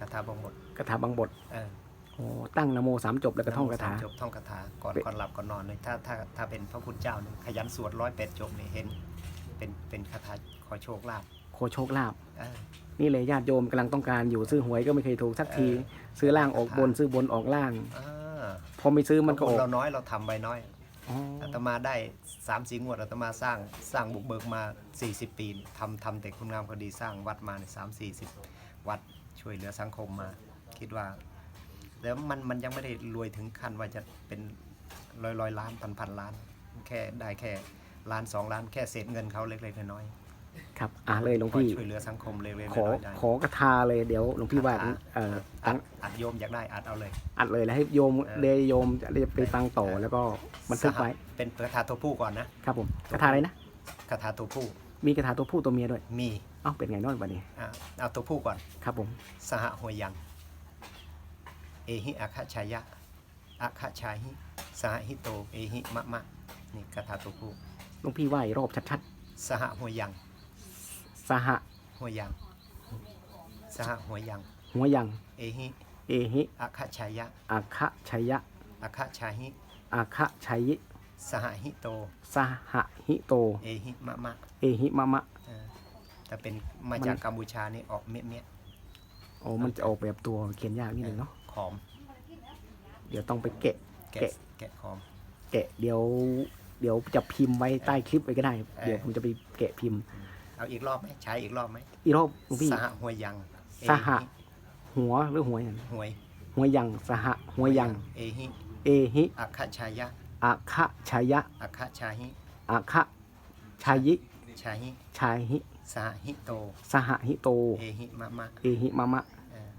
คาถาบงบทคาถาบางบทเออโอ้ตั้งนะโมสามจบแล้วก็ท่องคาถาสมจบท่องคาถาก่อนเป็น ก่อนหลับก่อนนอนเลยถ้าถ้าถ้าเป็นพระคุณเจ้าเนี่ยขยันสวดร้อยแปดจบเนี่ยเห็น เป็นเป็นคาถาขอโชคลาภโคโชคลาภเออ นี่เลยญาติโยมกำลังต้องการอยู่ซื้อหวยก็ไม่เคยถูกสักที เออซื้อล่างออกบนซื้อบนออกล่าง เออพอไม่ซื้อมันก็ออกเราน้อยเราทำไปน้อยอ๋ออาตมาได้สามสี่งวดอาตมาสร้างสร้างบุกเบิกมา 40 ปีทำทำแต่คุณงามความดีสร้างวัดมาในสามสี่สิบวัด ช่วยเหลือสังคมมา คิดว่า แล้วมันมันยังไม่ได้รวยถึงขั้นว่าจะเป็นร้อยร้อยล้านพันพันล้าน แค่ได้แค่ล้านสองล้านแค่เศษเงินเขาเล็กๆน้อยครับอ่าเลยหลวงๆคอยพี่ช่วยเหลือสังคมเล็กๆน้ขออยๆได้ขอกระทาเลยเดี๋ยวหลวงพี่ว่าคาถาเอ่ออัตั้ดงอัดโยมอยากได้อัดเอาเลย อัดเลยแล้วให้โยมเออเดโยมจะได้ไปฟังต่อแล้วก็บันทึกไว้สหเป็นคาถาตัวผู้ก่อนนะครับผมกระทาอะไรนะคาถาตัวผู้ มีกระทาตัวผู้ตัวเมียด้วยมีเอ้าเป็นไงน้อยบัดนี้อะเอาตัวผู้ก่อน ครับผม สหหวยยัง เอหิอาคาชายะอาคาชาหิ สหหิโต เอหิมะมะ นี่คาถาตัวผู้หลวงพี่ไหว้รอบชัดสหหวยยังๆ สหหวยยัง สหหวยยัง หัวยัง เอหิเอหิอาคาชายะอาคะชัยยะอาคาชาหิ อาคะชัยยิสหหิโต สหหิโต เอหิมะมะ เอหิมะมะเออ แต่เป็นมาจากกัมพูชานี่ออกเมียเมียโอ้มันจะออกแบบตัวเขียนยากนิดนึงเนาะขอมเดี๋ยวต้องไปแกะ แกะ แกะแกะขอม แกะเดี๋ยว เดี๋ยวจะพิมพ์ไว้ใต้คลิปไว้ก็ได้ เออ เดี๋ยวผมจะไปแกะพิมพ์ เอาอีกรอบไหมใช้อีกรอบไหมอีกรอบหลวงพี่ สหหวยยังสห หัวหรือหัวยังหวยหัวยังสหหัวยัง เอหิเอหิอาคาชายะอาคะชัยยะอาคาชาหิอาคะชัยยิ ชาหิชัยหิ สหหิโต สหหิโต เอหิมะมะเอหิมะมะ เออ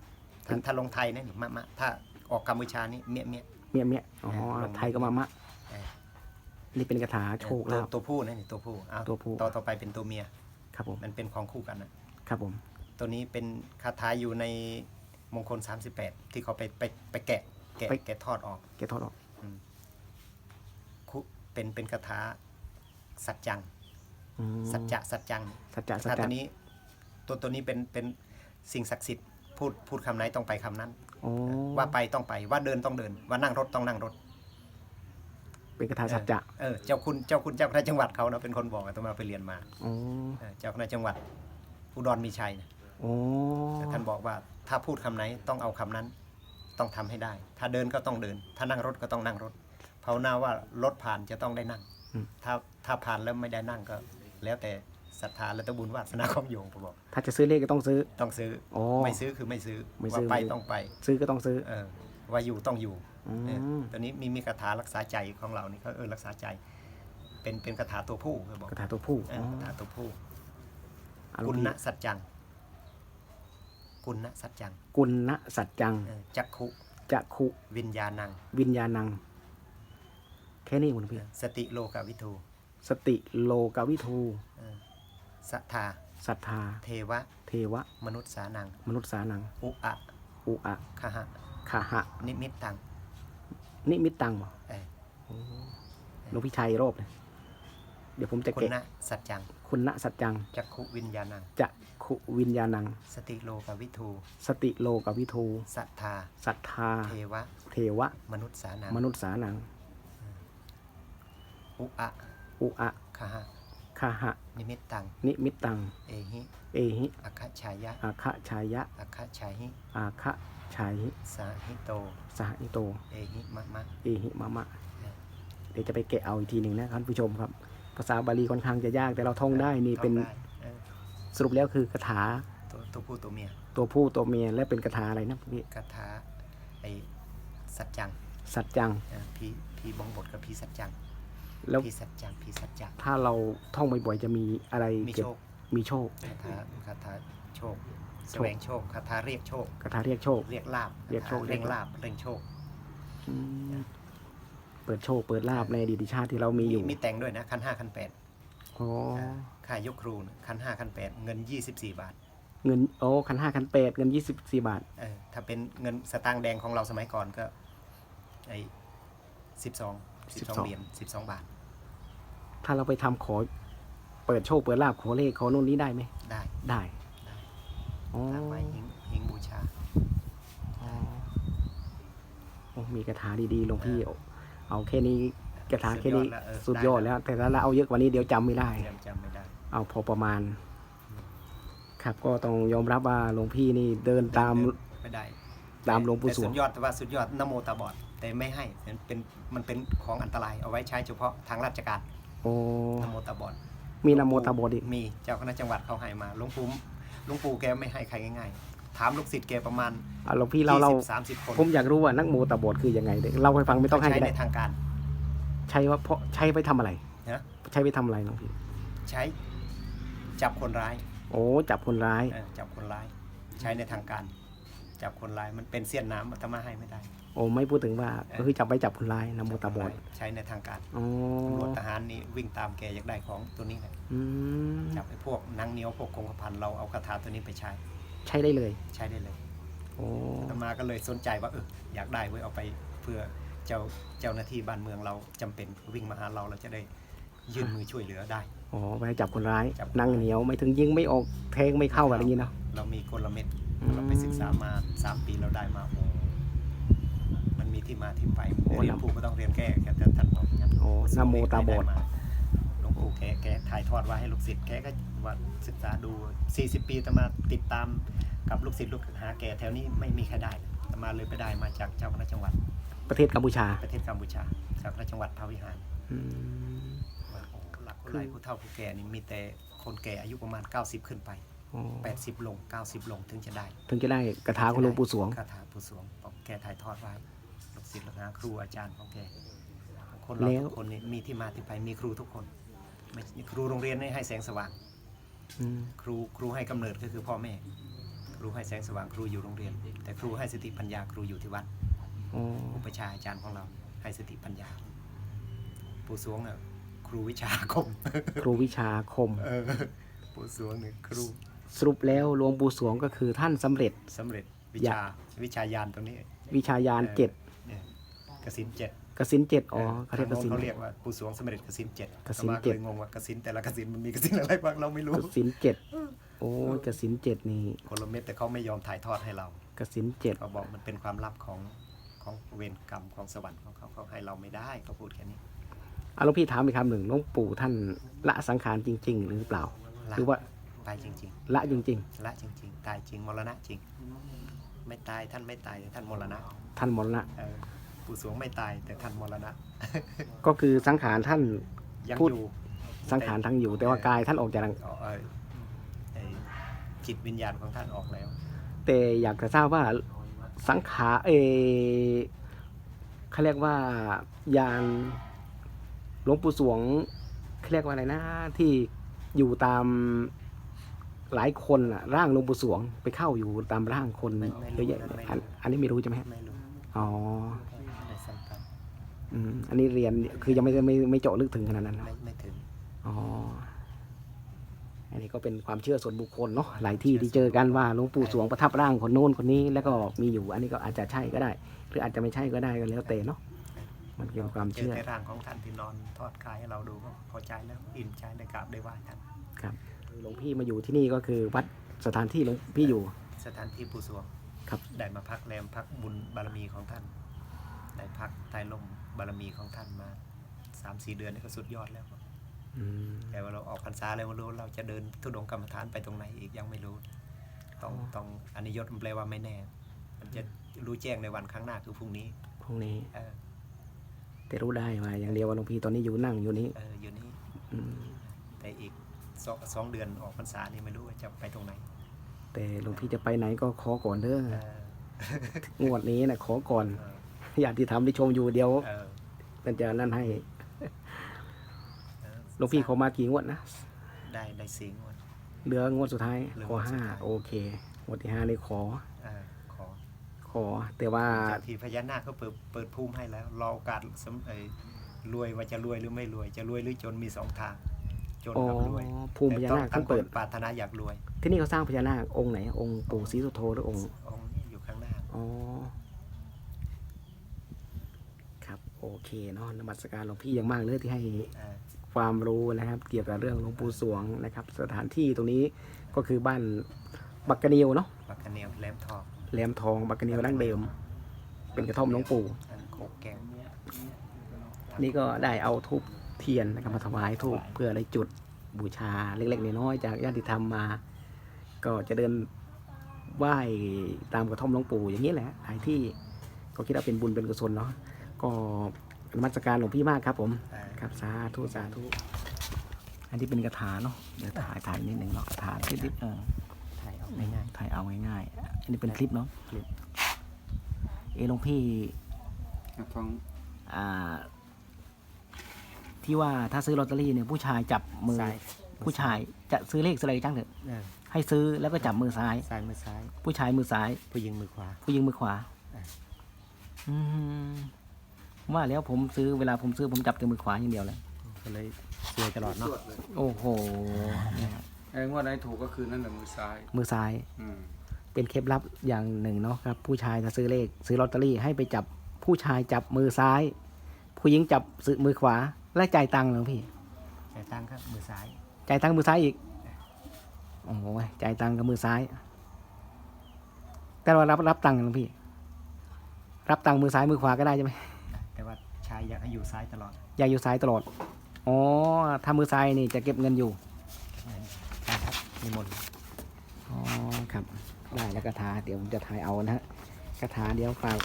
ถ้าถ้าลงไทยนะนี่มะมะถ้าออกกัมพูชานี่เมียเมีย เมียเมียอ๋อเออลงไทยก็มามะ เออ นี่เป็นคาถาโชคตัวลาภตัวผู้นะนี่ตัวผู้เอาตัวผู้ ต่อต่อไปเป็นตัวเมีย ครับผม มันเป็นของคู่กันนะครับผม ตัวนี้เป็นคาถาอยู่ในมงคล 38 ที่เขาไปไปไปแกะแกะแกะทอดออกแกะทอดออก คุเป็นเป็นคาถาสัจจังอืม สัจจะสัจจังสัจจะสัจคาถาจะตัวนี้ ตัวตัวนี้เป็นเป็นสิ่งศักดิ์สิทธิ์พูดพูดคำไหนต้องไปคำนั้นโอ้ว่าไปต้องไปว่าเดินต้องเดิน ว่านั่งรถต้องนั่งรถ เป็นคาถาสัจจะเออเจ้าคุณเจ้าคุณเจ้าคณะจังหวัดเขานะเป็นคนบอกอาตมาไปเรียนมาโอ้เออเจ้าคณะจังหวัดอุดรมีชัยนะโอ้แต่ท่านบอกว่าถ้าพูดคำไหนต้องเอาคำนั้น ต้องทำให้ได้ ถ้าเดินก็ต้องเดิน ถ้านั่งรถก็ต้องนั่งรถภาวนาว่ารถผ่านจะต้องได้นั่ง ถ้าถ้าผ่านแล้วไม่ได้นั่งก็ แล้วแต่ศรัทธาและตบุญวาสนาของโยมผมบอก ถ้าจะซื้อเลขก็ต้องซื้อ ต้องซื้อโอ้ไม่ซื้อคือไม่ซื้อไม่ซื้ว่าอไปไม่ ต้องไป ซื้อก็ต้องซื้อ เออว่าอยู่ต้องอยู่อืเออมตอนนี้มีมีคาถารักษาใจของเรานี่เขาเออรักษาใจ เป็นเป็นคาถาตัวผู้เขาบอกคาถาตัวผู้เออคาถาตัวผู้อะหลกุวงณพี่ณสัจจัง กุณณสัจจังกุณณสัจจังเออจักขุจะคุวิญญาณังวิญญาณัง แค่นี้คุณพี่สติโลกาวิทู สติโลกวิทูเออสัทธา ศรัทธา เทวะ เทวะ มนุษย์สานัง มนุษย์สานัง อุอะอุอะคหะคาหะ นิมิตตัง นิมิตตังบ่เออหลวงพี่ชัยรอบเลยเดี๋ยวผมจะคุณเก็บณสัจจังคุณณสัจจังจักขุวิญญาณัง จะคุวิญญาณัง สติโลกาวิทูสติโลกวิทูสัทธา ศรัทธา เทวะ เทวะ มนุษย์สานัง มนุษย์สานัง อุอะ อุอะคหะคาหะ นิมิตตัง นิมิตตัง เอหิเอหิ อัคคชายะ อาคะชายะ อัคคชาหิอาคะชายหิสาหิโต สหนิโต เอหิมะมะ เอหิมะมะ เดี๋ยวจะไปแกะเอาอีกทีหนึ่งนะท่านผู้ชมครับ ภาษาบาลีค่อนข้างจะยากแต่เราท่องได้นี่เป็นท่องได้เออสรุปแล้วคือคาถาตัวตัวผู้ตัวเมียตัวผู้ตัวเมียและเป็นคาถาอะไรนะพี่คาถาไอสัจจังสัจจัง เออพีพีบงบทกับพีสัจจัง แล้วพีสัจจังพีสัจจังถ้าเราท่องบ่อยๆจะมีอะไรมีเก็บโชคมีโชค คาถาคาถาโชคแสวงโชคคาถาเรียกโชคคาถาเรียกโชค เรียกลาบเรียกโชค เร่งลาบเร่งโชค อืมเปิดโชค เปิดลาบในอดีตชาติที่เรามีอยู่มีแต่งด้วยนะคันห้าคันแปดโอ้ค่ายกครูนะคันห้าคันแปดเงินยี่สิบสี่บาทเงินโอ้คันห้าคันแปดเงินยี่สิบสี่บาท เออถ้าเป็นเงินสตางค์แดงของเราสมัยก่อนก็ไอสิบสอง สิบสอง12เหรียญสิบสองบาท ถ้าเราไปทำขอ เปิดโชคเปิดลาบขอเลขขอนู่นนี้ได้ไหม ได้ได้ได้อ๋อทางไว้หิงหิงบูชามีกระถาดีๆหลวงพี่เอาเอาแค่นี้กระถาแค่นี้สุดยอดแล้วเออสุดยอดแล้วแต่ถ้าเราเอาเยอะกว่านี้เดี๋ยวจำไม่ได้ยังจำไม่ได้ เอาพอประมาณ ครับก็ต้องยอมรับว่าหลวงพี่นี่เดินตาม ไม่ได้ตามหลวงปู่สวง แต่สุดยอดแต่ว่าสุดยอดนโมตาบอด แต่ไม่ให้มันเป็นมันเป็นของอันตรายเอาไว้ใช้เฉพาะทางราชการโอ้นโมตาบอดมีนโมตาบอดอีกมีเจ้าคณะจังหวัดเขาให้มาหลวงปู่หลวงปู่แกไม่ให้ใครง่ายๆ ถามลูกศิษย์แกประมาณอะหลวงพี่เราเราสามสิบคนผมอยากรู้ว่านักโมตาบอดคือยังไงเด็กเล่าให้ฟังไม่ต้องให้ใช้ก็ในได้ทางการ ใช้ว่าเพราะใช้ไปทำอะไรนะใช้ไปทำอะไรหลวงพี่ใช้จับคนร้ายโอ้จับคนร้ายเออจับคนร้าย ใช้ในทางการ จับคนร้ายมันเป็นเสี้ยนน้ำอาตมาให้ไม่ได้ โอ้ไม่พูดถึงว่าก็คือจับไปจับคนร้ายนโมตาบอดใช้ในทางการอ๋อตำรวจทหารนี่วิ่งตามแกอยากได้ของตัวนี้เลยอืมจับไอ้พวกนางเหนียวพวกคงกระพันเราเอาคาถาตัวนี้ไปใช้ ใช้ได้เลย ใช้ได้เลยโอ้อาตมาก็เลยสนใจว่าเอออยากได้ไว้ยเอาไปเพื่อเจ้าเจ้าหน้าที่บ้านเมืองเราจำเป็นวิ่งมาหาเราเราจะได้ยื่นมือช่วยเหลือได้อ๋อไปจับคนร้ายจับนั่งเหนียวไม่ถึงยิงไม่ออกแทงไม่เข้าอะไรอย่างนี้เนาะเรามีกลเม็ดอืมเราไปศึกษามาสามปีเราได้มาโอ้มันมี ที่มาที่ไปโอ้เรียนนำผูก็ต้องเรียนแก้แกท่านท่านบอกอย่างนั้นโอ้นโมตาบอดไมาหลวงปู่แกแกถ่ายทอดว่าให้ลูกศิษย์แกก็ว่าศึกษาดู 40 ปีอาตมาติดตามกับลูกศิษย์ลูกหาแกแถวนี้ไม่มีใครได้เลยอาตมาเลยไปได้มาจากเจ้าคณะจังหวัด ประเทศกัมพูชา ประเทศกัมพูชาเจ้าคณะจังหวัดพระวิหารอืมว่าโอ้หลักคนคือไรผู้เฒ่าผู้แก่นี่มีแต่คนแก่อายุประมาณ 90 ขึ้นไปอ๋อ80ลง90ลงถึงจะได้ ถึงจะได้กระถาของหลวงปู่สวงคาถาผู้สวงบอกแกถ่ายทอดไว้ลูก ศิษย์ลูกหาครูอาจารย์ของแกคนเราแล้วทุกคนนี่มีที่มาที่ไปมีครูทุกคนไม่ครูโรงเรียนนี่ให้แสงสว่างอืมครูครูให้กำเนิดก็คือพ่อแม่ ครูให้แสงสว่างครูอยู่โรงเรียน แต่ครูให้สติปัญญาครูอยู่ที่วัดอ๋ออุปชฌาย์อาจารย์ของเรา ให้สติปัญญาปู่สวงอะครูวิชาคม ครูวิชาคมเออปู่สวงเนี่ยครูสรุปแล้วหลวงปู่สวงก็คือท่านสำเร็จสำเร็จวิชาวิชายานตรงนี้ วิชายานเจ็ดเนี่ย กสินเจ็ดกสินเจ็ดอ๋อเออเขาเรียกกสิน เขาเรียกว่าปู่สวงสำเร็จกสินเจ็ดกสิณอาตมาเจ็ดลยงงว่ากสินแต่ละกสินมันมีกสินอะไรบ้างเราไม่รู้กสินเจ็ดโอ้ยกสินเจ็ดนี่คนละเม็ดแต่เขาไม่ยอมถ่ายทอดให้เรากสินเจ็ดเขาบอกมันเป็นความลับของของเวรกรรมของสวรรค์ของเขาเขาให้เราไม่ได้เขาพูดแค่นี้อะหลวงพี่ถามอีกคำหนึ่งหลวงปู่ท่านละสังขารจริง ๆ หรือเปล่า ละ หรือว่าตายจริง ละจริง ๆ ละจริง ๆ ตายจริงมรณะจริง ไม่ตายท่านไม่ตายแต่ท่านมรณะๆ ท่านมรณะเออ ปู่สวงไม่ตายแต่ท่านมรณะ ก็คือสังขารท่าน ยังพูด อยู่สังขารทั้งอยู่ แต่ว่ากายท่านออกจากร่างเอาเอ่อไอ้จิตวิญญาณของท่านออกแล้ว แต่อยากจะทราบว่าสังขารเออเขาเรียกว่ายานหลวงปู่สวงเขาเรียกว่าอะไรนะที่อยู่ตามหลายคนอะร่างหลวงปู่สวงไปเข้าอยู่ตามร่างคนไม่ไม่รู้เยอะแยะไม่รู้ อันอันนี้ไม่รู้ใช่ไหมฮะไม่รู้ อ๋อในสัมพันธ์ อืมอันนี้เรียนคือยังไม่ไม่ไม่เจาะลึกถึงขนาดนั้นเนอะไม่ไม่ถึงอ๋ออันนี้ก็เป็นความเชื่อส่วนบุคคลเนาะหลายที่ที่เจอกันว่าหลวงปู่สวงประทับร่างคนโน้นคนนี้ แล้วก็มีอยู่อันนี้ก็อาจจะใช่ก็ได้ หรืออาจจะไม่ใช่ก็ได้ก็แล้วแต่เนาะมันเป็นความเจอเชื่อแต่ร่างของท่านที่นอนทอดกายให้เราดูก็พอใจแล้วอิ่มใจได้กราบได้ไหว้ท่านครับหลวงพี่มาอยู่ที่นี่ก็คือวัดสถานที่หลวงพี่อยู่สถานที่ปู่สวงครับ ได้มาพักแรมพักบุญบารมีของท่านได้พักใต้ลม บารมีของท่านมาสามสี่เดือนนี่ก็สุดยอดแล้วอืมแต่ว่าเราออกพรรษาแล้วไม่รู้เราจะเดินทุดงกรรมฐานไปตรงไหนอีกยังไม่รู้ ต้องอ๋อต้องอันนี้ยศมันแปลว่าไม่แน่ มันจะรู้แจ้งในวันข้างหน้าคือพรุ่งนี้พรุ่งนี้เออแต่รู้ได้ว่าอย่างเดียวว่าหลวงพี่ตอนนี้อยู่นั่งอยู่นี้เอออยู่นี่อืมแต่อีกสองสองเดือนออกพรรษานี่ไม่รู้ว่าจะไปตรงไหน แต่หลวงพี่จะไปไหนก็ขอก่อนเด้อเอองวดนี้นะขอก่อนเออ ญาติที่ทำที่ชมอยู่เดียวเออมันจะนั่นให้เออหลวงพี่ขอมากี่งวดนะ ได้ได้สีงวด เหลืองวดสุดท้ายเหลือของวดสุดห้าท้าย โอเคงวดที่ห้านี่ขอ เออขอขอ แต่ว่าจากที่พญานาคเขาเปิดเปิดภูมิให้แล้ว รอโอกาสสำเอ่ยรวยว่าจะรวยหรือไม่รวย จะรวยหรือจนมีสองทาง จนอ๋อกับรวยภูมิพญานาคแต่ท่านเปิด ปรารถนาอยากรวย ที่นี่เขาสร้างพญานาคองค์ไหน องค์ปู่ศรีสุโธหรือองค์องค์นี้อยู่ข้างหน้า อ๋อครับโอ เคเนาะนมัสการหลวงพี่อย่างมากเลยที่ให้เออความรู้นะครับ เกี่ยวกับเรื่องหลวงปู่สวงนะครับ สถานที่ตรงนี้ก็คือบ้านบักกะเนียวเนาะปักกระเนียมแหลมทองแหลมทองบักกะเนียวดั้งเดิม เป็นกระท่อมหลวงปู่เออหกแก้วนี่ก็ได้เอาทูบเทียนนะครับมาถวายทูบเพื่ออะไรจุดบูชาเล็กๆน้อยๆจากญาติธรรมมา ก็จะเดินไหว้ตามกระท่อมหลวงปู่อย่างนี้แหละหลายที่ก็คิดว่าเป็นบุญเป็นกุศลเนาะ ก็นมัสการหลวงพี่มากครับ ผมอ่าครับสาธุสาธุอันนี้เป็นกระถาเนาะเดี๋ยวถ่ายถ่ายนิดหนึ่งเนาะกระถานิดๆเออถ่ายเอาง่ายถ่ายเอาง่ายๆอันนี้เป็นคลิปเนาะคลิปเอะหลวงพี่ฟังอ่า ที่ว่าถ้าซื้อลอตเตอรี่เนี่ยผู้ชายจับมือซ้ายผู้ชายจะซื้อเลขอะไรจังเถอะเออให้ซื้อแล้วก็จับมือซ้ายซ้ายมือซ้าย ผู้ชายมือซ้าย ผู้หญิงมือขวา ผู้หญิงมือขวาอ่าอืม ว่าแล้วผมซื้อเวลาผมซื้อผมจับแต่มือขวาอย่างเดียวเลย ก็เลยสวยตลอดเนาะสวดเลยโอ้โหเนี่ยไอ้งวดไหนถูกก็คือนั่นแหละมือซ้าย มือซ้ายอืมเป็นเคล็ดลับอย่างหนึ่งเนาะครับ ผู้ชายจะซื้อเลข ซื้อลอตเตอรี่ให้ไปจับผู้ชายจับมือซ้าย ผู้หญิงจับซื้อมือขวาและจ่ายตังค์เหรอพี่จ่ายตังค์ครับมือซ้าย จ่ายตังค์มือซ้ายอีก โอ้โหจ่ายตังค์กับมือซ้าย แต่เรารับรับตังค์หลวงพี่ รับตังค์มือซ้ายมือขวาก็ได้ใช่ไหมแต่ว่าชายอยากให้อยู่ซ้ายตลอดอย่าอยู่ซ้ายตลอด อ๋อ ถ้ามือซ้ายนี่จะเก็บเงินอยู่ ใช่ครับนิมนต์อ๋อ ครับ ได้แล้วกระถาเดี๋ยวผมจะถ่ายเอานะฮะกระถาเดี๋ยวฝาก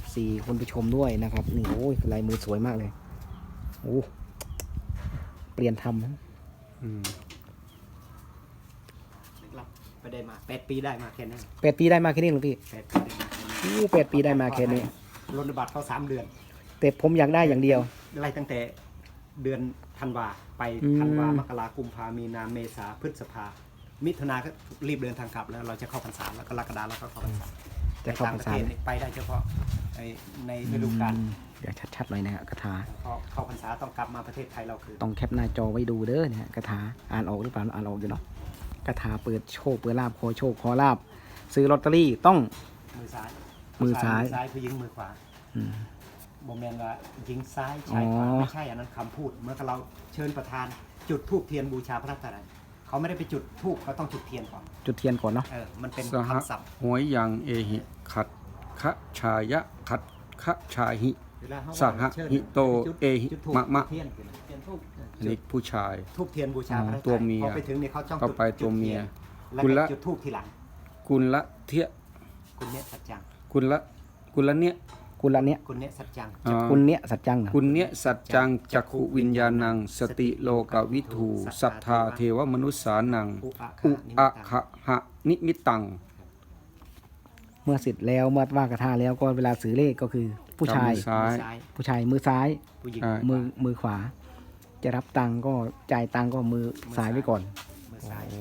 FC คนผู้ชมด้วยนะครับ นี่โอ้ยลายมือสวยมากเลย โอ้ เปลี่ยนทำนะอืมรับไปได้มาแปดปีได้มาแค่นั้นแปดปีได้มาแค่นี้หลวงพี่แปดปีได้มาแค่นี้อู้แปดปีได้มาแค่นี้รถบัตรเขาสามเดือน แต่ผมอยากได้อย่างเดียว ไล่ตั้งแต่เดือนธันวาไปอืม ธันวามกรากุมภามีนาเมษาพฤษภา มิถุนาก็รีบเดินทางกลับแล้วเราจะเข้าพรรษาแล้วก็กรกฎาแล้วก็เข้าพรรษาจะเข้าต่างพรปรระษาเทศนี่ไปได้เฉพาะในในฤดูกาลอืมเดี๋ยวชัดๆหน่อยนะฮะกระถา พอเข้าพรรษาต้องกลับมาประเทศไทยเราคือต้องแคปหน้าจอไว้ดูเด้อเนี่ยฮะกระถาอ่านออกหรือเปล่าอ่านออกอยู่เนาะกระถาเปิดโชคเปิดลาบขอโชคขอลาบซื้อลอตเตอรี่ต้อง มือซ้ายมือซ้าย มือซ้ายผู้หญิงมือขวา อืม โมเมนว่าหญิงซ้ายชายขวาอ๋อ ไม่ใช่อันนั้นคำพูดเมื่อกับเราเชิญประธานจุดธูปเทียนบูชาพระรัตนตรัยเขาไม่ได้ไปจุดธูปเขาต้องจุดเทียนก่อนจุดเทียนก่อนเนาะ เออมันเป็นสหคำศัพท์หวยยังเอหิขัดคะชายะขัดคะชาหิ เวลาเขาสหหิโตเอหิจุดธูปมะมะ เทียนคือเทียนธูปอันนี้ผู้ชายทูบเทียนบูชาพระรัตนตตัวรัยเมียพอไปถึงเนี่ยเขาจ้องเข้าไปจุดตัวเมียแล้วคุณก็ละจุดทูบทีหลัง กุลละเทียคุณเนี้ยสัจจัง กุลละกุลละเนี้ย คุณละเนี้ยคุณเนี้ยสัจจัง อ่าคุณเนี้ยสัจจังเหรอคุณเนี้ยสัจจังจักขุวิญญาณัง สติโลกวิถูสัทธาเทวมนุษสานัง อุอะอุขะนิมิอะตังขะหะนิมิตัง เมื่อเสร็จแล้วเมื่อว่ากระทาแล้วก็เวลาซื้อเลขก็คือผู้ชาย จับมือซ้าย ซ้ายผู้ชายมือซ้าย ผู้หญิง อ่า มือมือขวา จะรับตังค์ก็จ่ายตังค์ก็มือซ้ายไว้ก่อนมือ ซ้ายโอ้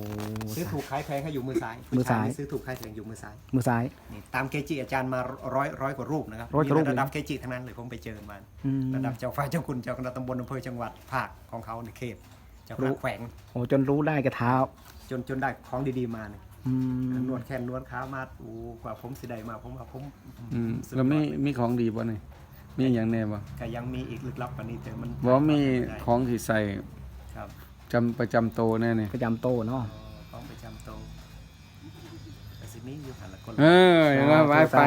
ซื้อถูกขายแพงให้อยู่มือซ้ายมือซ้ายผู้ชนี่ซื้อถูกขายแพงอยู่มือซ้ายมือซ้ายนี่ตามเกจิอาจารย์มาร้อยร้อยกว่ารูปนะครับร้อยกว่ารูปมีระดับเกจิทั้งนั้นเลยผมไปเจอมาอืมระดับเจ้าฟ้าเจ้าคุณเจ้าคณะตำบลอำเภอจังหวัดภาคของเขาในเขตเจ้าครู้ณะแขวงโอ้จนรู้ได้กระทาจนจนได้ของดีๆมาเนี่ยอืมนวดแขนนวดขามาอูกว่าผมสิได้มาผมว่าผมอืมสุดยอดแล้วมีมีของดีป่ะนี่มีอย่างแน่ป่ะก็ยังมีอีกลึกลับกว่านี้แต่มันบอกว่ามีได้ของที่ใส่ครับ จำประจำโตวแน่เนี่ยประจำโตเนาะ ของประจำโตวแต่สิมีอยู่หันละคน เอออย่างนั้นไว้ไป